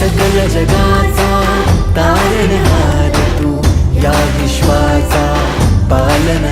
सकल जगाचा तारणहार तू या विश्वाचा पालन